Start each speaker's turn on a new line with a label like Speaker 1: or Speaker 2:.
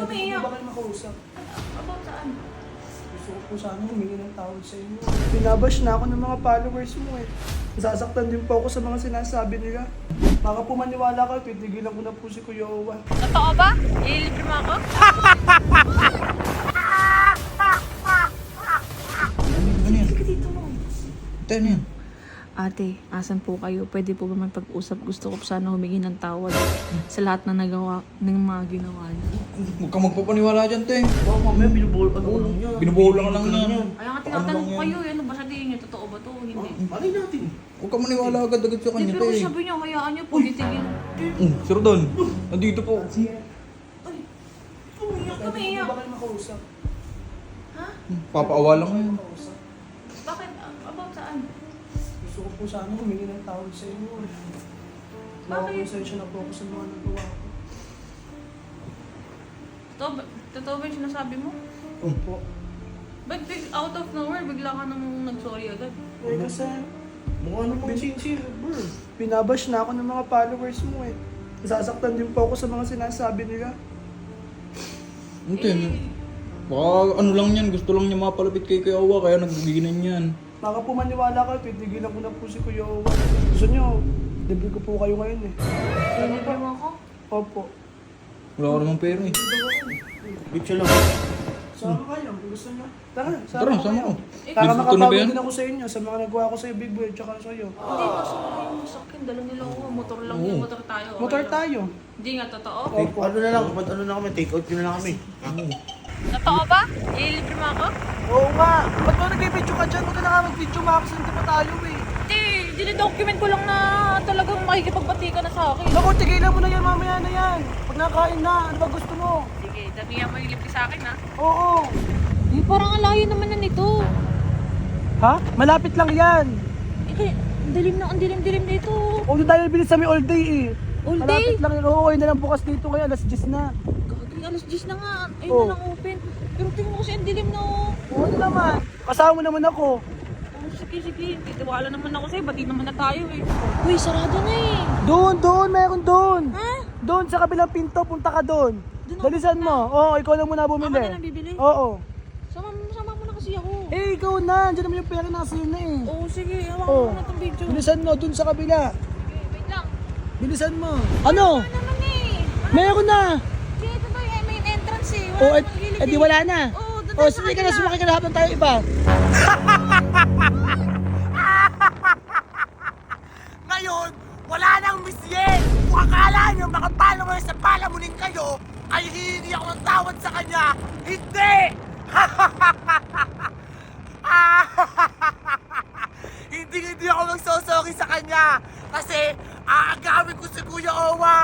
Speaker 1: ka umiiyak?
Speaker 2: Ba kayo makausap?
Speaker 1: About saan?
Speaker 2: Gusto ko po sana humingi ng tawad sa inyo. Binabash na ako ng mga followers mo eh. Nasasaktan din po ako sa mga sinasabi nila. Baka po maniwala kayo, titigilan ko na po si Kuya Owa.
Speaker 1: Totoo ba? Ililibre mo ako?
Speaker 3: Ano yan?
Speaker 1: Ka dito mo.
Speaker 3: Ate, ano yan?
Speaker 1: Ate, asan po kayo? Pwede po ba magpag-usap? Gusto ko po sana humingi ng tawad sa lahat na nagawa, ng mga ginawa niyo.
Speaker 3: Huwag kang magpapaniwala dyan, te.
Speaker 4: Baka mamaya binubuhol ka lang niya.
Speaker 3: Binubuhulan ka lang yan.
Speaker 1: Kaya nga
Speaker 3: Ano
Speaker 1: tinatanong ko kayo, ano ba sabihin niyo? Totoo ba to? Hindi.
Speaker 4: Malay natin.
Speaker 3: Huwag kang maniwala agad-agad sa
Speaker 1: Hindi,
Speaker 3: kanya,
Speaker 1: pero
Speaker 3: te.
Speaker 1: kung sabi niyo, hayaan niyo po, titigil.
Speaker 3: Mm, Sir Don, nandito po.
Speaker 2: Pwede
Speaker 1: umiyak.
Speaker 2: po ba kayo makausap?
Speaker 1: Ha?
Speaker 3: Papaawa lang ngayon.
Speaker 2: Makausap.
Speaker 1: Bakit? About saan?
Speaker 2: Gusto ko po sana humingi ng tawad sa inyo.
Speaker 1: Bakit?
Speaker 2: Nakakonsensya na po ako sa mga nagawa ko.
Speaker 1: Totoo ba, totoo ba yung sinasabi mo?
Speaker 2: Opo.
Speaker 1: Ba't big, out of nowhere, bigla ka nang nag-sorry agad?
Speaker 2: Eh kasi,
Speaker 4: Mukha namang sincere, bro.
Speaker 2: binabash na ako ng mga followers mo eh. Nasasaktan din po ako sa mga sinasabi nila.
Speaker 3: Ate, baka ano lang yan, gusto lang niya mapalapit kay Kuya Awa, kaya naggiginan yan.
Speaker 2: Baka po maniwala kayo, titigilan ko na po si Kuya Owa. Gusto nyo, libre ko po kayo ngayon eh.
Speaker 1: Ililibre mo ako?
Speaker 2: Opo.
Speaker 3: Wala ka namang pera eh.
Speaker 4: Bitch lang.
Speaker 2: Sama kayo, kung gusto nyo. Tara,
Speaker 3: Tara, sama
Speaker 2: kayo.
Speaker 3: ko.
Speaker 2: Para
Speaker 3: Gusto na ba
Speaker 2: makapagod
Speaker 3: yan?
Speaker 2: din ako sa inyo, sa mga nagawa ko sa Big Boy, tsaka sa iyo.
Speaker 1: Hindi, kaso yung sakin, dala nila ako. Motor lang
Speaker 3: Oo.
Speaker 1: yun, motor tayo.
Speaker 2: Motor tayo.
Speaker 1: Hindi nga, totoo?
Speaker 4: Take, ano na lang, kapag ano na kami, take out nyo na lang kami.
Speaker 1: Totoo ba? Ililibre mo ako?
Speaker 2: Oo nga. Ba't mo nag-video ka dyan? Huwag ka na nga mag-video, makakusente pa tayo eh.
Speaker 1: Hindi, dinidocument ko lang na talagang makikipagbati ka na sa akin.
Speaker 2: Naku, tigilan mo na yan, mamaya na yan. Pag nakain na, ano ba gusto mo?
Speaker 1: Sige, damihan mo yung libre sa akin ha.
Speaker 2: Oo.
Speaker 1: Eh, parang ang layo naman na nito.
Speaker 2: Ha? Malapit lang yan.
Speaker 1: Eh, ang dilim na, ang dilim-dilim dito.
Speaker 2: O doon tayo bilis sa may all day eh.
Speaker 1: All
Speaker 2: Malapit
Speaker 1: day?
Speaker 2: lang yun. Oo, yun na lang bukas dito kaya alas 10 na.
Speaker 1: Alas 10 na nga. Ayun
Speaker 2: Oh.
Speaker 1: na lang open. Pero tingnan mo kasi ang dilim na oh.
Speaker 2: Oo ano naman. Kasama mo naman ako.
Speaker 1: Oh, sige, sige. Titiwala naman ako sa'yo. Bati naman na tayo eh. Uy, sarado na eh.
Speaker 2: Doon, doon, meron doon.
Speaker 1: Ha?
Speaker 2: Doon sa kabilang pinto, punta ka doon.
Speaker 1: Doon ako
Speaker 2: Dalisan mo. Oo, ikaw lang muna
Speaker 1: Ako
Speaker 2: bumili.
Speaker 1: na lang bibili?
Speaker 2: Oo.
Speaker 1: Sama, sama mo na kasi ako.
Speaker 2: Eh, ikaw na. Diyan naman yung pera nasa iyo na eh.
Speaker 1: Oo, sige. Hawakan
Speaker 2: Oh.
Speaker 1: mo na itong video.
Speaker 2: Bilisan mo, doon sa kabila.
Speaker 1: Okay, wait lang.
Speaker 2: Bilisan mo. Ano?
Speaker 1: Ano naman eh?
Speaker 2: Meron na.
Speaker 1: Sige, ito ba yung eh. Wala
Speaker 2: Oh, eh, eh, di
Speaker 1: eh.
Speaker 2: wala na.
Speaker 1: Oo, doon
Speaker 2: Oh,
Speaker 1: sa
Speaker 2: sige ka na, sumakay ka na habang tayo iba.
Speaker 5: Ngayon, wala nang Miss Yen! Kung akala nyo mga followers sa palamunin kayo, ay hihingi ako ng tawad sa kanya. Hindi! hindi hindi ako magsosorry sa kanya kasi aagawin ko si Kuya Owa.